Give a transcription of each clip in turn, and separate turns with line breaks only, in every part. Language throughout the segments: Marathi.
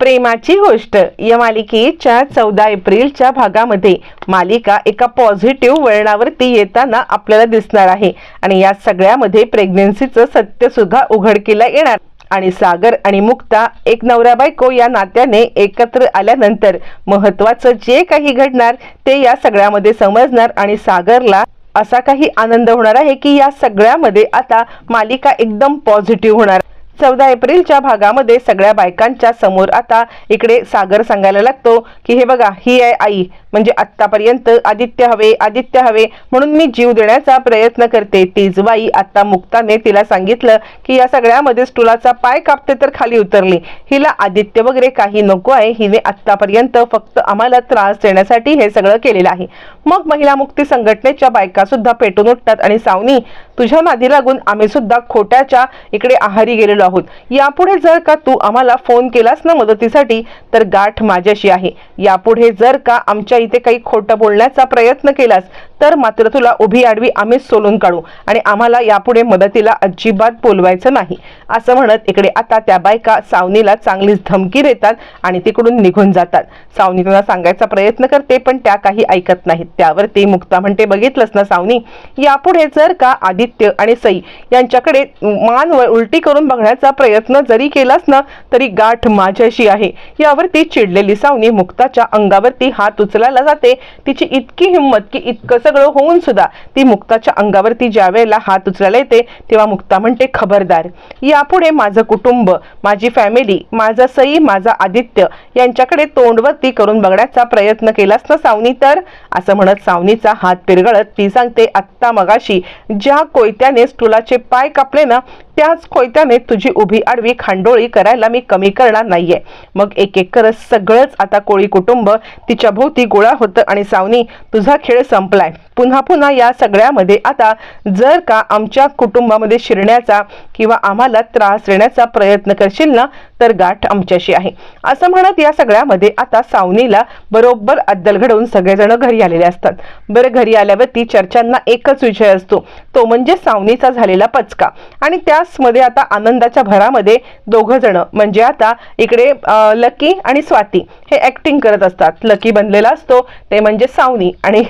प्रेमाची गोष्ट. या मालिकेच्या चौदा एप्रिलच्या भागामध्ये मालिका एका पॉझिटिव्ह वळणावरती येताना आपल्याला दिसणार आहे. आणि या सगळ्यामध्ये प्रेग्नेन्सीचं सत्य सुद्धा उघडकीला येणार. आणि सागर आणि मुक्ता एक नवरा बायको या नात्याने एकत्र आल्यानंतर महत्वाचं जे काही घडणार ते या सगळ्यामध्ये समजणार आणि सागरला असा काही आनंद होणार आहे की या सगळ्यामध्ये आता मालिका एकदम पॉझिटिव्ह होणार. चौदा एप्रिलच्या भागामध्ये सगळ्या बायकांच्या समोर आता इकडे सागर सांगायला लागतो की हे बघा ही आहे आई. म्हणजे आत्तापर्यंत आदित्य हवे आदित्य हवे. म्हणून मी जीव देण्याचा प्रयत्न करते. तीच बाई आता मुक्ताने तिला सांगितलं की या सगळ्यामध्ये स्टुलाचा पाय कापते तर खाली उतरली. हिला आदित्य वगैरे काही नको आहे. हिने आत्तापर्यंत फक्त आम्हाला त्रास देण्यासाठी हे सगळं केलेलं आहे. मग महिला मुक्ती संघटनेच्या बायका सुद्धा पेटून उठतात आणि सावनी तुझ्या नादी लागून आम्ही सुद्धा खोट्याच्या इकडे आहारी गेलेलो आहोत. यापुढे जर का तू आम्हाला फोन केलास ना मदतीसाठी तर गाठ माझ्याशी आहे. यापुढे जर का आमच्या इथे काही खोटं बोलण्याचा प्रयत्न केलास तर मात्र तुला उभी आडवी आम्हीच सोलून काढू आणि आम्हाला यापुढे मदतीला अजिबात बोलवायचं नाही. असं म्हणत इकडे आता त्या बायका सावनीला चांगलीच धमकी देतात आणि तिकडून निघून जातात. सावनी तुला सांगायचा प्रयत्न करते पण त्या काही ऐकत नाहीत. त्यावरती मुक्ता म्हणते बघितलंच ना सावनी? यापुढे जर का आदित्य आणि सई यांच्याकडे मान व- उलटी करून बघण्याचा प्रयत्न जरी केलास ना तरी गाठ माझ्याशी आहे. यावरती चिडलेली सावनी मुक्ताच्या अंगावरती हात उचलायला जाते. तिची इतकी हिंमत की इतकं सगळं होऊन सुद्धा ती मुक्ताच्या अंगावरती ज्या वेळेला हात उचलायला येते तेव्हा मुक्ता म्हणते खबरदार यापुढे माझं कुटुंब माझी फॅमिली माझा सई माझा आदित्य यांच्याकडे तोंडवरती करून बघण्याचा प्रयत्न केलास ना सावनी तर? असं म्हणत सावनीचा हात पिरगळत ती सांगते आत्ता मगाशी ज्या कोयत्याने स्टुलाचे पाय कापले ना त्याच कोयत्याने तुझी उभी आडवी खांडोळी करायला मी कमी करणार नाहीये. मग एक एक करत सगळंच आता कोळी कुटुंब तिच्या भोवती गोळा होतं आणि सावनी तुझा खेळ संपलाय. पुन्हा पुन्हा या सगळ्यामध्ये आता जर का आमच्या कुटुंबामध्ये शिरण्याचा किंवा आम्हाला त्रास देण्याचा प्रयत्न करशील ना तर गाठ आमच्याशी आहे. असं म्हणत या सगळ्यामध्ये आता सावनीला बरोबर अद्दल घडवून सगळेजण घरी आलेले असतात. बरं घरी आल्यावरती चर्चांना एकच विषय असतो. तो म्हणजे सावनीचा झालेला पचका. आणि त्याचमध्ये आता आनंदाच्या भरामध्ये दोघं जण म्हणजे आता इकडे लकी आणि स्वाती हे ऍक्टिंग करत असतात. लकी बनलेला असतो ते म्हणजे सावनी आणि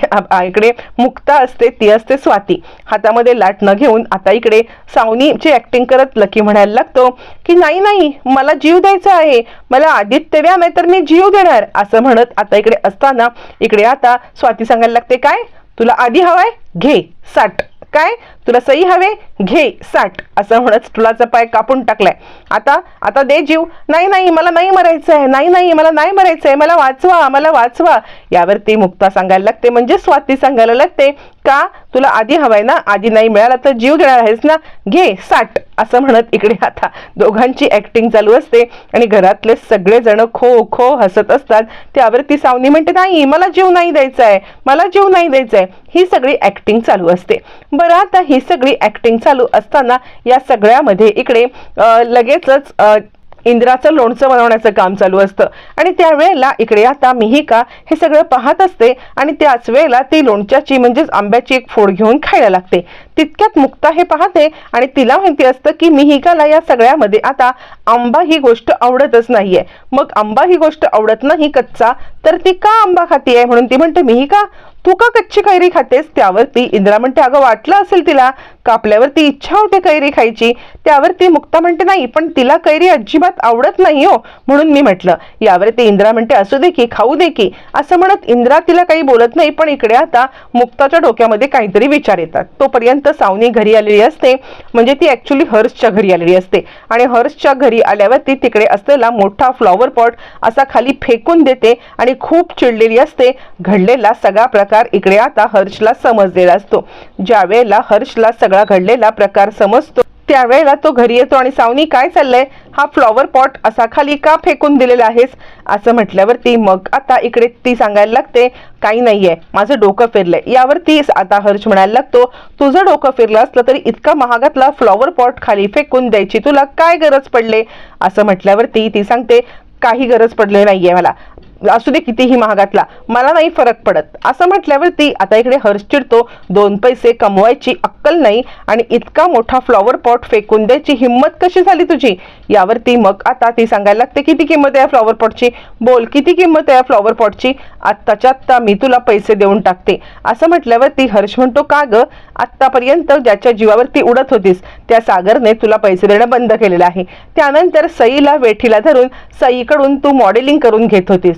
इकडे मुक्ता असते ती असते स्वाती. हातामध्ये लाटणं घेऊन आता इकडे सावनीची ऍक्टिंग करत लकी म्हणायला लागतो की नाही नाही मला जीव द्यायचा आहे. मला आदित्य द्या नाही तर मी जीव देणार. असं म्हणत आता इकडे असताना इकडे आता स्वाती सांगायला लागते काय? तुला आधी हवाय? घे साठ. काय? तुला सई हवे? घे साठ. असं म्हणत स्टुलाचा पाय कापून टाकलाय. आता आता दे जीव. नाही नाही मला नाही मरायचं आहे. नाही नाही मला नाही मरायचं आहे. मला वाचवा मला वाचवा. यावरती मुक्ता सांगायला लागते म्हणजे स्वाती सांगायला लागते. का? तुला आधी हवाय ना? आधी नाही मिळाला तर जीव देणार आहेस ना? घे साठ असं म्हणत इकडे आता. दोघांची ऍक्टिंग चालू असते आणि घरातले सगळेजण खो खो हसत असतात. त्यावरती सावनी म्हणते नाही मला जीव नाही द्यायचा आहे मला जीव नाही द्यायचा आहे ही सगळी ऍक्टिंग चालू असते. बरं आता ही सगळी ऍक्टिंग चालू असताना या सगळ्यामध्ये इकडे लगेचच इंद्राचं लोणचं बनवण्याचं काम चालू असतं. आणि त्यावेळेला इकडे आता मिहिका हे सगळं पाहत असते आणि त्याच वेळेला ती लोणच्याची म्हणजेच आंब्याची एक फोड घेऊन खायला लागते. तितक्यात मुक्ता हे पाहते आणि तिला माहिती असतं की मिहिकाला या सगळ्यामध्ये आता आंबा ही गोष्ट आवडतच नाहीये. मग आंबा ही गोष्ट आवडत नाही कच्चा तर ती का आंबा खातीये म्हणून ती म्हणते मीही का? तू का कच्ची कैरी खातेस? त्यावरती इंद्रा म्हणते अगं वाटलं असेल तिला कापल्यावरती इच्छा होते कैरी खायची? त्यावरती मुक्ता म्हणते नाही पण तिला कैरी अजिबात आवडत नाही हो म्हणून मी म्हटलं. यावरती इंद्रा म्हणते असू दे की खाऊ दे की. असं म्हणत इंद्रा तिला काही बोलत नाही पण इकडे आता मुक्ताच्या डोक्यामध्ये काहीतरी विचार येतात. तोपर्यंत सावनी घरी आलेली असते. म्हणजे ती ऍक्च्युली हर्षच्या घरी आलेली असते. आणि हर्षच्या घरी आल्यावरती तिकडे असलेला मोठा फ्लॉवर पॉट असा खाली फेकून देते आणि खूप चिडलेली असते. घडलेला सगळा प्रकार इकडे आता हर्षला समजलेला असतो. ज्या वेळेला हर्षला सगळा घडलेला प्रकार समजतो त्यावेळेला तो घरी येतो आणि सावनी काय चाललंय? हा फ्लॉवर पॉट असा खाली का फेकून दिलेला आहेस? असं म्हटल्यावरती मग आता इकडे ती सांगायला लागते काही नाहीये माझं डोकं फिरलंय. यावरती आता हर्ष म्हणायला लागतो तुझं डोकं फिरलं असलं तरी इतका महागातला फ्लॉवर पॉट खाली फेकून द्यायची तुला काय गरज पडले? असं म्हटल्यावरती ती सांगते काही गरज पडली नाहीये मला. असू दे कितीही महागातला मला नाही फरक पडत. असं म्हटल्यावरती आता इकडे हर्ष चिडतो दोन पैसे कमवायची अक्कल नाही आणि इतका मोठा फ्लॉवर पॉट फेकून द्यायची हिंमत कशी झाली तुझी? यावरती मग आता ती सांगायला लागते किती किंमत आहे या फ्लॉवर पॉटची बोल किती किंमत आहे या फ्लॉवर पॉटची आत्ताच्या आत्ता मी तुला पैसे देऊन टाकते. असं म्हटल्यावरती हर्ष म्हणतो का ग? आत्तापर्यंत ज्याच्या जीवावरती उडत होतीस त्या सागरने तुला पैसे देणं बंद केलेलं आहे. त्यानंतर सईला वेठीला धरून सईकडून तू मॉडेलिंग करून घेत होतीस.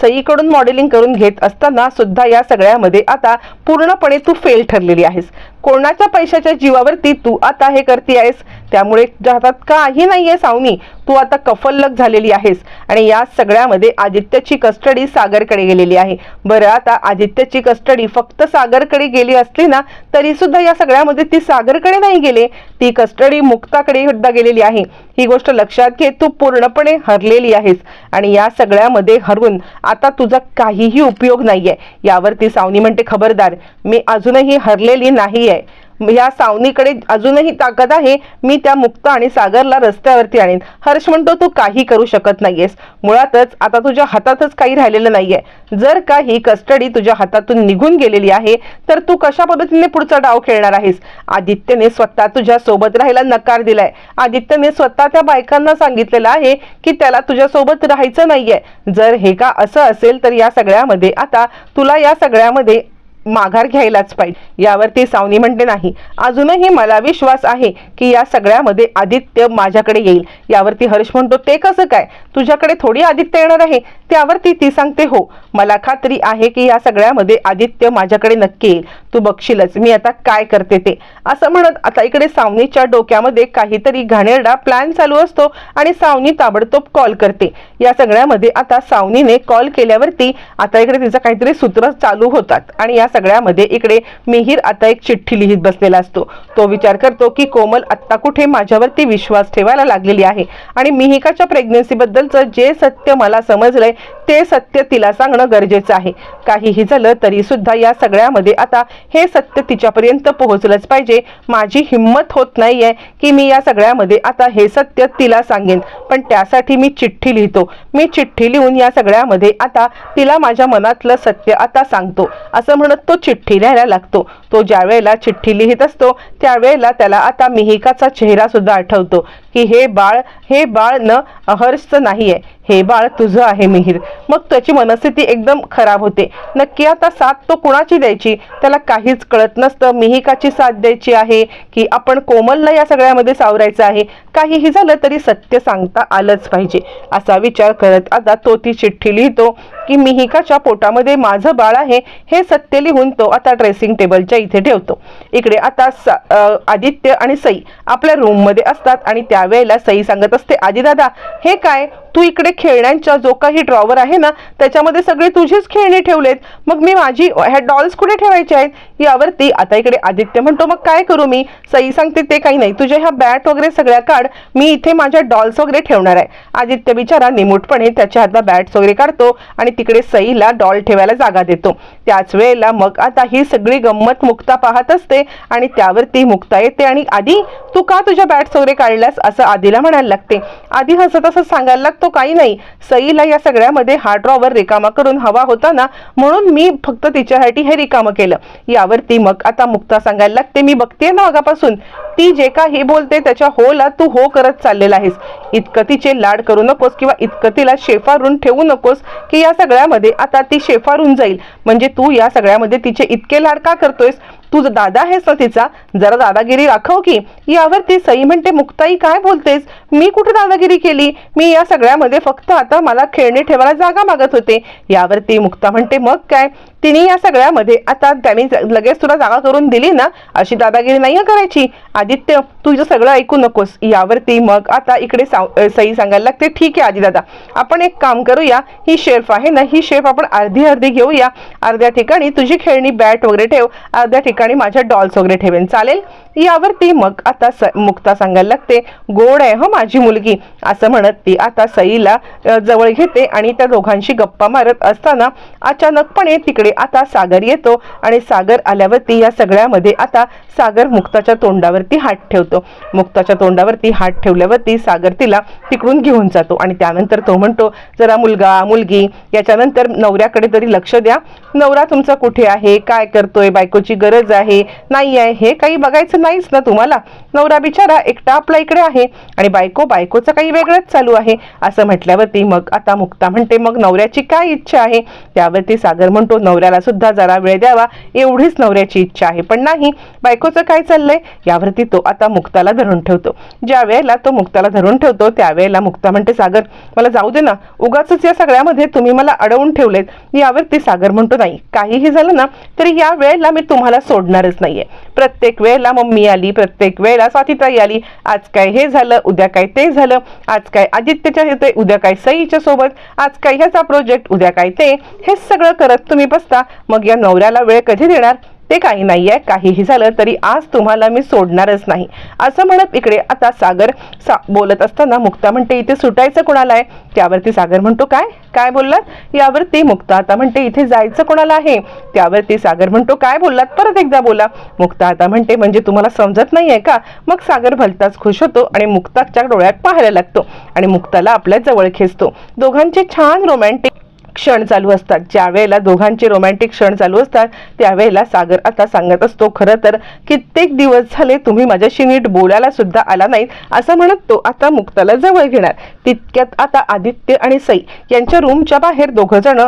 सईकडून मॉडेलिंग करून घेत असताना सुद्धा या सगळ्यामध्ये आता पूर्णपणे तू फेल ठरलेली आहेस. कोणाच्या पैशाच्या जीवावरती तू आता हे करते आहेस? त्यामुळे हातात काही नाहीये सावनी तू आता कफल्लक झालेली आहेस. आणि या सगळ्यामध्ये आदित्यची कस्टडी सागरकडे गेलेली आहे. बरं आता आदित्यची कस्टडी फक्त सागरकडे गेली असली ना तरी सुद्धा या सगळ्यामध्ये ती सागरकडे नाही गेले. ती कस्टडी मुक्ताकडे सुद्धा गेलेली आहे. ही गोष्ट लक्षात घे तू पूर्णपणे हरलेली आहेस. आणि या सगळ्यामध्ये हरवून आता तुझा काहीही उपयोग नाहीये. यावरती सावनी म्हणते खबरदार मी अजूनही हरलेली नाही आहे या सावनीकडे अजूनही ताकद आहे. मी त्या मुक्त आणि सागरला रस्त्यावरती आणेन. हर्ष म्हणतो तू काही करू शकत नाहीयेस. मुळातच आता तुझ्या हातातच काही राहिलेलं नाहीये. जर का ही कस्टडी तुझ्या हातातून निघून गेलेली आहे तर तू कशा पद्धतीने पुढचा डाव खेळणार आहेस? आदित्यने स्वतः तुझ्या सोबत राहायला नकार दिलाय. आदित्यने स्वतः त्या बायकांना सांगितलेलं आहे की त्याला तुझ्या सोबत राहायचं नाहीये. जर हे का असं असेल तर या सगळ्यामध्ये आता तुला या सगळ्यामध्ये माघार घ्यायलाच पाहिजे. यावरती सावनी म्हणते नाही. अजूनही मला विश्वास आहे की या सगळ्यामध्ये आदित्य माझ्याकडे येईल. यावरती हर्ष म्हणतो ते कसं काय? तुझ्याकडे थोडी आदित्य येणार आहे. त्यावरती ती सांगते हो मला खात्री आहे की या सगळ्यामध्ये आदित्य माझ्याकडे नक्की येईल. तू बघशीलच मी आता काय करते ते. असं म्हणत आता इकडे सावनीच्या डोक्यामध्ये काहीतरी घाणेरडा प्लॅन चालू असतो आणि सावनी ताबडतोब कॉल करते. या सगळ्यामध्ये आता सावनीने कॉल केल्यावरती आता इकडे तिचं काहीतरी सूत्र चालू होतात आणि या सगळ्यामध्ये इकडे मिहीर आता एक चिठ्ठी लिहित बसलेला असतो. तो विचार करतो की कोमल आत्ता कुठे माझ्यावरती विश्वास ठेवायला लागलेली आहे? आणि मिहिकाच्या प्रेग्नन्सी बद्दलचं जे सत्य मला समजलंय ते सत्य तिला सांगणं गरजेचं आहे. काहीही झालं तरी सुद्धा या सगळ्यामध्ये आता हे सत्य तिच्यापर्यंत पोहोचलंच पाहिजे. माझी हिंमत होत नाहीये की मी या सगळ्यामध्ये आता हे सत्य तिला सांगेन. पण त्यासाठी मी चिठ्ठी लिहितो. मी चिठ्ठी लिहून या सगळ्यामध्ये आता तिला माझ्या मनातलं सत्य आता सांगतो. असं म्हणत तो चिठ्ठी लिहायला लागतो. तो ज्या वेळेला चिठ्ठी लिहित असतो त्यावेळेला त्याला आता मिहिकाचा चेहरा सुद्धा आठवतो. की हे बाळ हे बाळ न नाही नाहीये. हे बाळ तुझं आहे मिहीर. मग त्याची मनस्थिती एकदम खराब होते. नक्की आता साथ तो कुणाची द्यायची? त्याला काहीच कळत नसतं. मिहिकाची साथ द्यायची आहे की आपण कोमलला या सगळ्यामध्ये सावरायचं आहे. काहीही झालं तरी सत्य सांगता आलंच पाहिजे. असा विचार करत आता तो ती चिठ्ठी लिहितो. की मिहिकाच्या पोटामध्ये माझं बाळ आहे हे सत्य लिहून तो आता ड्रेसिंग टेबलच्या इथे ठेवतो. इकडे आता सा- आदित्य आणि सई आपल्या रूममध्ये असतात आणि त्यावेळेला सई सांगत असते आजी दादा हे काय? तू इकडे खेळण्यांच्या जो काही ड्रॉवर आहे ना त्याच्यामध्ये सगळे तुझेच खेळणे ठेवलेत. मग मी माझी ह्या डॉल्स कुठे ठेवायचे आहेत? यावरती आता इकडे आदित्य म्हणतो मग काय करू मी? सई सांगते ते काही नाही. तुझ्या ह्या बॅट वगैरे सगळ्या काढ. मी इथे माझ्या डॉल्स वगैरे ठेवणार आहे. आदित्य बिचारा निमूटपणे त्याच्या हातला बॅट्स वगैरे काढतो आणि तिकडे सईला डॉल ठेवायला जागा देतो. त्याच वेळेला मग आता ही सगळी गंमत मुक्ता पाहत असते आणि त्यावरती मुक्ता येते आणि आधी तू का तुझ्या बॅट्स वगैरे काढल्यास? असं आधीला म्हणायला लागते. आधी हसत असं सांगायला लागतो काही नाही. सईला या सगळ्यामध्ये हा ड्रॉवर रिकामा करून हवा होता ना म्हणून मी फक्त तिच्यासाठी हे रिकामं केलं. यावरती मग आता मुक्ता सांगायला लागते मी बघते ना मगापासून ती जे काही बोलते त्याच्या होला तू हो करत चाललेला आहेस. इतकं तिचे लाड करू नकोस किंवा इतकं तिला शेफारून ठेवू नकोस की या सगळ्यामध्ये आता ती शेफारून जाईल. म्हणजे तू या सगळ्यामध्ये तिचे इतके लाड का करतोयस? तू दादा आहेस ना तिचा? जरा दादागिरी राखव की. यावर ती सई म्हणते मुक्ताई काय बोलतेस? मी कुठे दादागिरी केली? मी या सगळ्या सगळ्यामध्ये फक्त आता मला खेळणे ठेवायला जागा मागत होते. यावरती मुक्ता म्हणते मग काय? तिने या सगळ्यामध्ये आता त्यांनी लगेच तुला जागा करून दिली ना? अशी दादागिरी नाही करायची? आदित्य तुझं सगळं ऐकू नकोस. यावरती मग आता इकडे सही सई सांगायला लागते ठीक आहे आजी दादा आपण एक काम करूया. ही शेल्फ आहे ना ही शेल्फ आपण अर्धी अर्धी घेऊया. अर्ध्या ठिकाणी तुझी खेळणी बॅट वगैरे ठेव. अर्ध्या ठिकाणी माझ्या डॉल्स वगैरे ठेवेन. चालेल? यावरती मग आता स मुक्ता सांगायला लागते गोड आहे हो माझी मुलगी. असं म्हणत ती आता सईला जवळ घेते आणि त्या दोघांशी गप्पा मारत असताना अचानकपणे तिकडे आता सागर येतो आणि सागर आल्यावरती या सगळ्यामध्ये आता सागर मुक्ताच्या तोंडावरती हात ठेवतो. मुक्ताच्या तोंडावरती हात ठेवल्यावरती सागर तिला तिकडून घेऊन जातो आणि त्यानंतर तो म्हणतो जरा मुलगा मुलगी याच्यानंतर नवऱ्याकडे तरी लक्ष द्या. नवरा तुमचा कुठे आहे? काय करतोय? बायकोची गरज आहे? नाही आहे? हे काही बघायचं नाहीच ना तुम्हाला? नवरा बिचारा एकटा आपला इकडे आहे आणि बायको बायकोचं काही वेगळंच चालू आहे. असं म्हटल्यावरती मग आता मुक्ता म्हणते मग नवऱ्याची काय इच्छा आहे? त्यावरती सागर म्हणतो नवऱ्याला सुद्धा जरा वेळ द्यावा एवढीच नवऱ्याची इच्छा आहे पण नाही बायकोचं काय चाललंय? यावरती तो आता मुक्ताला धरून ठेवतो. ज्या वेळेला तो मुक्ताला धरून ठेवतो त्यावेळेला मुक्ता म्हणते सागर मला जाऊ दे ना उगाच या सगळ्यामध्ये तुम्ही मला अडवून ठेवलेत. यावरती सागर म्हणतो नाही काहीही झालं ना तरी या वेळेला मी तुम्हाला सोडणारच नाहीये. प्रत्येक वेळेला मम्मी आली प्रत्येक वेळेला स्वातीताई आली आज काय हे झालं उद्या काय ते झालं आज काय आदित्यच्या येते उद्या काय सईच्या सोबत आज काय ह्याचा प्रोजेक्ट उद्या काय ते हे सगळं करत तुम्ही बसता. मग या नवऱ्याला वेळ कधी देणार? ते काही नाहीये काहीही झालं तरी आज तुम्हाला मी सोडणारच नाही. असं म्हणत इकडे आता सागर सा बोलत असताना मुक्ता म्हणते इथे सुटायचं कोणाला आहे? त्यावरती सागर म्हणतो काय? काय बोललात? यावरती मुक्ता आता म्हणते इथे जायचं कोणाला आहे? त्यावरती सागर म्हणतो काय बोललात? परत एकदा बोला. मुक्ता आता म्हणते म्हणजे तुम्हाला समजत नाहीये का? मग सागर भलताच खुश होतो आणि मुक्ताच्या डोळ्यात पाहायला लागतो आणि मुक्ताला आपल्या जवळ खेचतो. दोघांचे छान रोमॅन्टिक क्षण चालू असतात. ज्या वेळेला दोघांचे रोमॅन्टिक क्षण चालू असतात त्यावेळेला सागर आता सांगत असतो खरं तर कित्येक दिवस झाले तुम्ही माझ्याशी नीट बोलायला सुद्धा आला नाहीत असं म्हणत तो आता मुक्ताला जवळ घेणार. तितक्यात आता आदित्य आणि सई यांच्या रूमच्या बाहेर दोघंजणं जण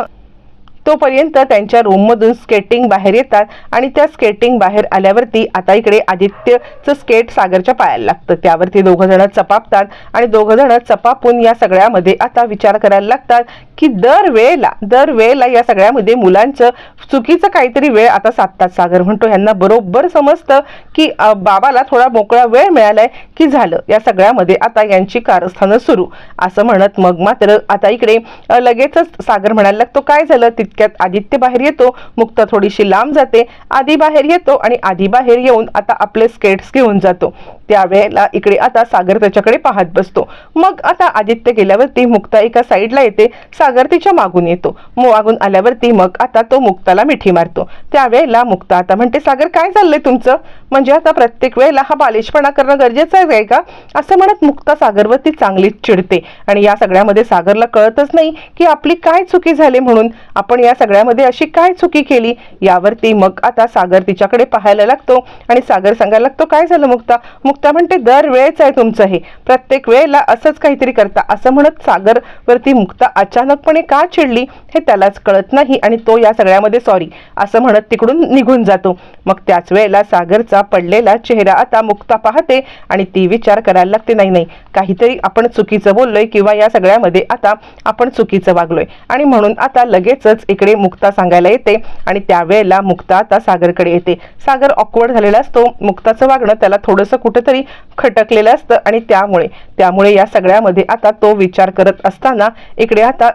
तोपर्यंत त्यांच्या रूममधून स्केटिंग बाहेर येतात आणि त्या स्केटिंग बाहेर आल्यावरती आता इकडे आदित्यचं स्केट सागरच्या पायाला लागतं. त्यावरती दोघं जण चपापतात आणि दोघं जण चपापून या सगळ्यामध्ये आता विचार करायला लागतात की दर वेळेला दर वेळेला या सगळ्यामध्ये मुलांचं चुकीचं काहीतरी वेळ आता साधतात. सागर म्हणतो ह्यांना बरोबर समजतं की बाबाला थोडा मोकळा वेळ मिळालाय की झालं. या सगळ्यामध्ये आता यांची कारस्थानं सुरू. असं म्हणत मग मात्र आता इकडे लगेचच सागर म्हणायला लागतो काय झालं? इतक्यात आदित्य बाहेर येतो मुक्ता थोडीशी लांब जाते. आधी बाहेर येतो आणि आधी बाहेर येऊन आता आपले स्केट्स घेऊन जातो. त्यावेळेला इकडे आता सागर त्याच्याकडे पाहत बसतो. मग आता आदित्य गेल्यावरती मुक्ता एका साईडला येते सागर तिच्या मागून येतो. मागून आल्यावरती मग आता तो मुक्ताला मिठी मारतो. त्यावेळेला मुक्ता आता म्हणते सागर काय चाललंय तुमचं? म्हणजे आता प्रत्येक वेळेला हा बालिशपणा करणं गरजेचं आहे का? असं म्हणत मुक्ता सागरवरती चांगलीच चिडते. आणि या सगळ्यामध्ये सागरला कळतच नाही की आपली काय चुकी झाली म्हणून. आपण या सगळ्यामध्ये अशी काय चुकी केली? यावरती मग आता सागर तिच्याकडे पाहायला लागतो. आणि सागर सांगायला लागतो काय झालं मुक्ता? मुक्ता मुक्ता म्हणते दर वेळेच आहे तुमचं हे प्रत्येक वेळेला असंच काहीतरी करता. असं म्हणत सागरवरती मुक्ता अचानकपणे का चिडली हे त्यालाच कळत नाही आणि तो या सगळ्यामध्ये सॉरी असं म्हणत तिकडून निघून जातो. मग त्याच वेळेला सागरचा पडलेला चेहरा आता मुक्ता पाहते आणि ती विचार करायला लागते नाही नाही काहीतरी आपण चुकीचं बोललोय किंवा या सगळ्यामध्ये आता आपण चुकीचं वागलोय. आणि म्हणून आता लगेचच इकडे मुक्ता सांगायला येते आणि त्यावेळेला मुक्ता आता सागरकडे येते. सागर ऑकवर्ड झालेला असतो. मुक्ताचं वागणं त्याला थोडंसं तरी खटकलेलं असतं आणि त्यामुळे त्यामुळे या सगळ्यामध्ये आता तो विचार करत असताना इकडे आता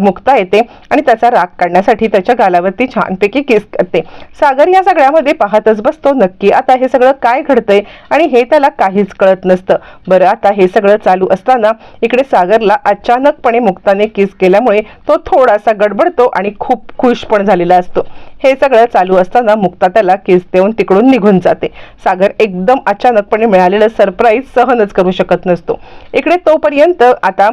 मुक्ता येते आणि त्याचा राग काढण्यासाठी त्याच्या गालावरती छानपैकी किस करते. सागर या सगळ्यामध्ये पाहतच बसतो नक्की आता हे सगळं काय घडतंय आणि हे त्याला काहीच कळत नसतं. बरं आता हे सगळं चालू असताना इकडे सागरला अचानकपणे मुक्ताने किस केल्यामुळे तो थोडासा गडबडतो आणि खूप खुश पण झालेला असतो. हे सगळं चालू असताना मुक्ता त्याला किस देऊन तिकडून निघून जाते. सागर एकदम अचानकपणे मिळालेलं सरप्राईज सहनच करू शकत नसतो. इकडे तोपर्यंत आता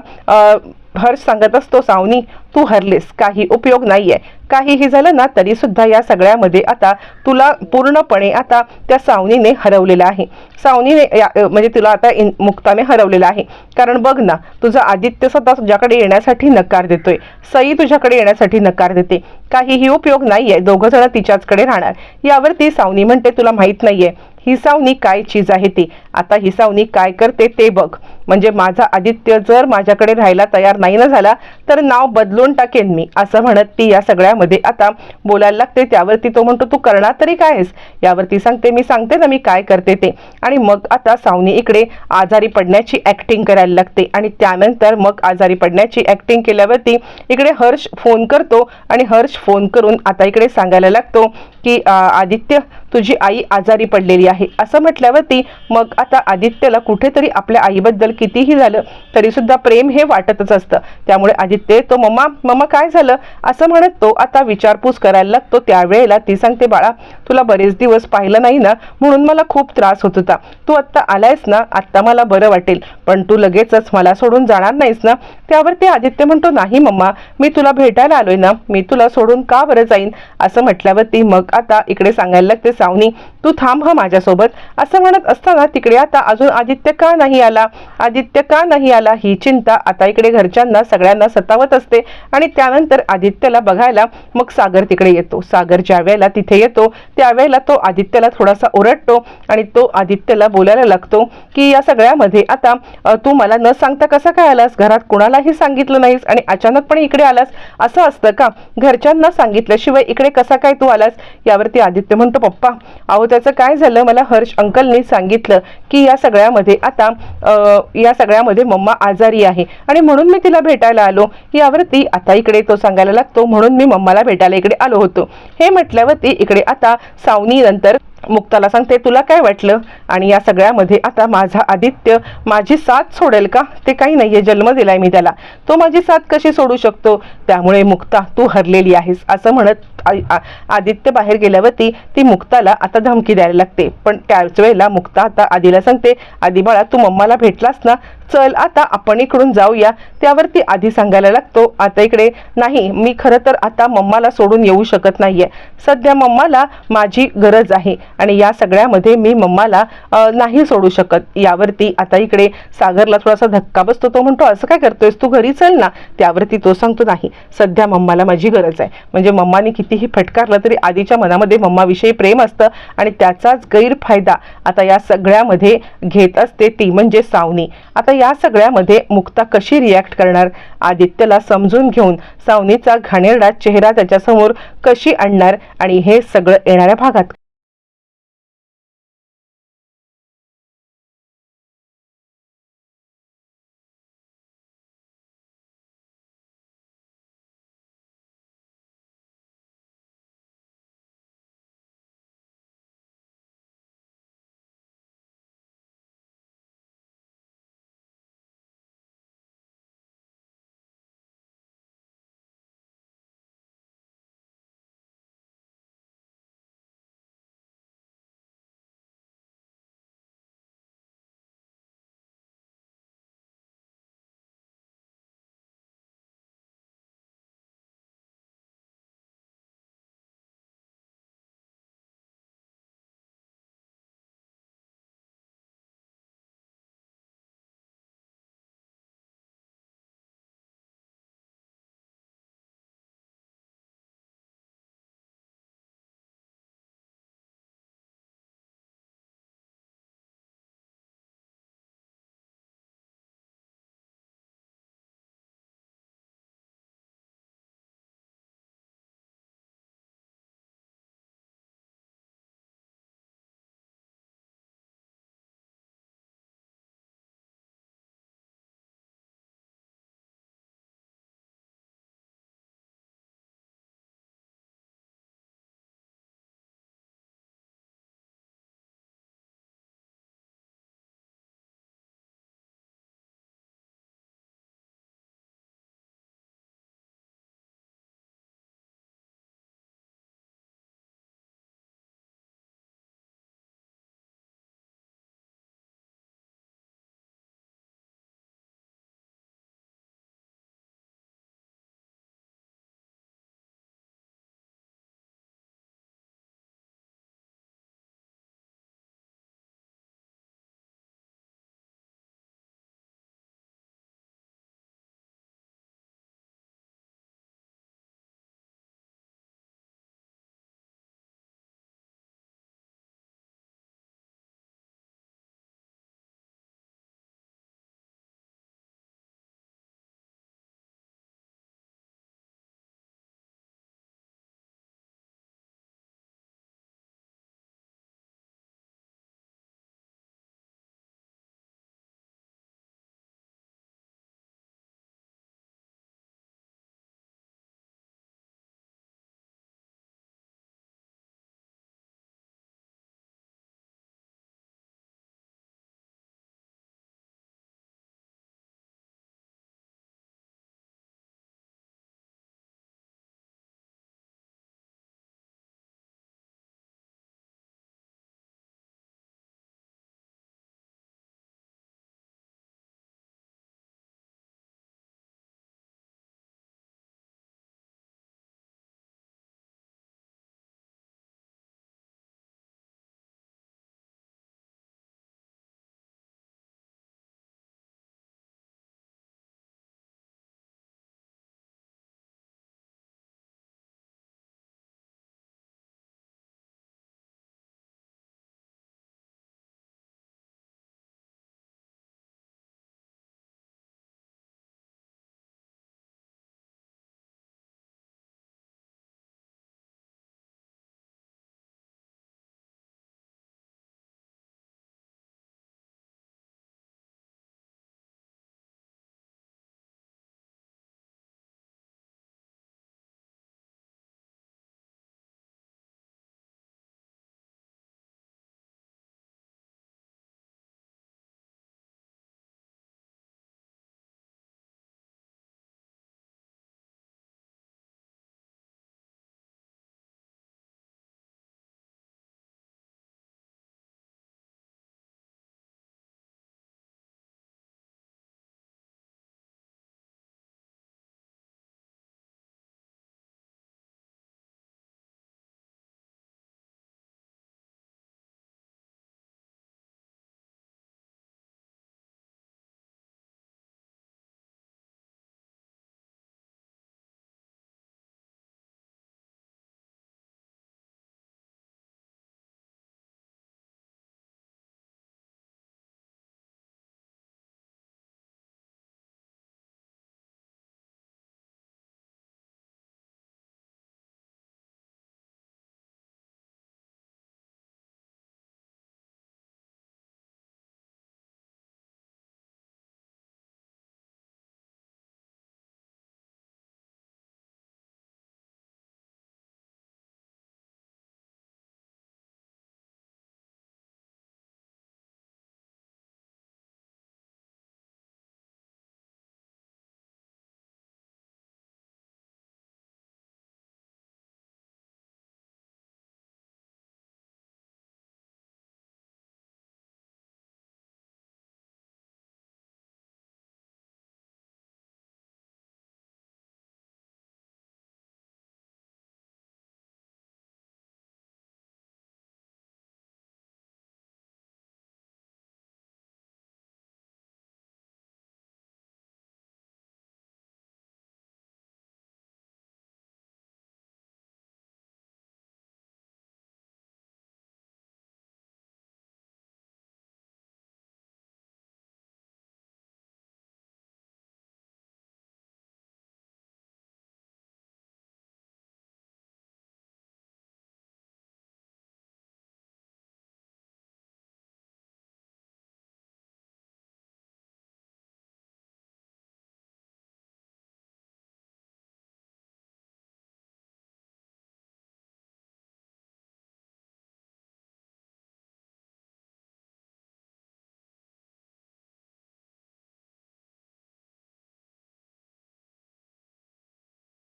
हर्ष सांगत असतो सावनी तू हरलेस. काही उपयोग नाहीये. काहीही झालं ना तरी सुद्धा या सगळ्यामध्ये आता तुला पूर्णपणे आता त्या सावनीने हरवलेलं आहे. सावनीने या- म्हणजे तुला आता इन- मुक्ताने हरवलेलं आहे. कारण बघ ना तुझा आदित्य सुद्धा तुझ्याकडे येण्यासाठी नकार देतोय. सई तुझ्याकडे येण्यासाठी नकार देते. काहीही उपयोग नाहीये. दोघं जण तिच्याचकडे राहणार. यावरती सावनी म्हणते तुला माहीत नाहीये. ही सावनी काय चीज आहे ती? आता ही सावनी काय करते ते बघ. म्हणजे माझा आदित्य जर माझ्याकडे राहायला तयार नाही ना झाला तर नाव बदलून टाकेन मी असं म्हणत ती या सगळ्यामध्ये आता बोलायला लागते. त्यावरती तो म्हणतो तू करणार तरी काय आहेस? यावरती सांगते मी सांगते ना मी काय करते ते. आणि मग आता सावनी इकडे आजारी पडण्याची ॲक्टिंग करायला लागते. आणि त्यानंतर मग आजारी पडण्याची ॲक्टिंग केल्यावरती इकडे हर्ष फोन करतो आणि हर्ष फोन करून आता इकडे सांगायला लागतो की आदित्य तुझी आई आजारी पडलेली आहे. असं म्हटल्यावरती मग आता आदित्यला कुठेतरी आपल्या आईबद्दल कितीही झालं तरी सुद्धा प्रेम हे वाटतच असतं. त्यामुळे आदित्य तो मम्मा मम्मा काय झालं? असं म्हणत तो आता विचारपूस करायला लागतो. त्यावेळेला ती सांगते बाळा तुला बरेच दिवस पाहिलं नाही ना म्हणून मला खूप त्रास होत होता. तू आत्ता आलायस ना आत्ता मला बरं वाटेल. पण तू लगेचच मला सोडून जाणार नाहीस ना. त्यावर ते आदित्य म्हणतो नाही मम्मा मी तुला भेटायला आलोय ना मी तुला सोडून का बरं जाईन? असं म्हटल्यावर ती मग आता इकडे सांगायला लागते सावनी तू थांब हा माझ्यासोबत. असं म्हणत असताना तिकडे आता अजून आदित्य का नाही आला? आदित्य का नाही आला ही चिंता आता इकडे घरच्यांना सगळ्यांना सतावत असते. आणि त्यानंतर आदित्यला बघायला मग सागर तिकडे येतो. सागर ज्या वेळेला तिथे येतो त्यावेळेला तो आदित्यला थोडासा ओरडतो आणि तो आदित्यला बोलायला लागतो की या सगळ्यामध्ये आता तू मला न सांगता कसा काय आलास? घरात कुणालाही सांगितलं नाहीस आणि अचानकपणे इकडे आलास. असं असतं का? घरच्यांना सांगितल्याशिवाय इकडे कसा काय तू आलास? यावरती आदित्य म्हणतो पप्पा अहो त्याचं काय झालं? मला हर्ष अंकलनी सांगितलं की या सगळ्यामध्ये आता या सगळ्यामध्ये मम्मा आजारी आहे. आणि म्हणून मी तिला भेटायला आलो. यावरती आता इकडे तो सांगायला लागतो म्हणून मी मम्माला भेटायला इकडे आलो होतो. हे म्हटल्यावरती इकडे आता सावनी नंतर मुक्ताला सांगते तुला काय वाटलं? आणि या सगळ्यामध्ये आता माझा आदित्य माझी साथ सोडेल का? ते काही नाहीये जन्म दिलाय मी त्याला. तो माझी साथ कशी सोडू शकतो? त्यामुळे मुक्ता तू हरलेली आहेस असं म्हणत आदित्य बाहेर गेल्यावरती ती मुक्ताला आता धमकी द्यायला लागते. पण त्याच वेळेला मुक्ता आता आधीला सांगते आधी बाळा तू मम्माला भेटलास ना चल आता आपण इकडून जाऊया. त्यावरती आधी सांगायला लागतो आता इकडे नाही मी खरं तर आता मम्माला सोडून येऊ शकत नाहीये. सध्या मम्माला माझी गरज आहे आणि या सगळ्यामध्ये मी मम्माला नाही सोडू शकत. यावरती आता इकडे सागरला थोडासा धक्का बसतो तो म्हणतो असं काय करतोयस? तू घरी चल ना. त्यावरती तो सांगतो नाही सध्या मम्माला माझी गरज आहे. म्हणजे मम्माने कितीही फटकारलं तरी आधीच्या मनामध्ये मम्माविषयी प्रेम असतं आणि त्याचाच गैरफायदा आता या सगळ्यामध्ये घेत असते ती म्हणजे सावनी. आता या सगळ्यामध्ये मुक्ता कशी रिॲक्ट करणार? आदित्यला समजून घेऊन सावनीचा घाणेरडा चेहरा त्याच्यासमोर कशी आणणार? आणि हे सगळं येणाऱ्या भागात.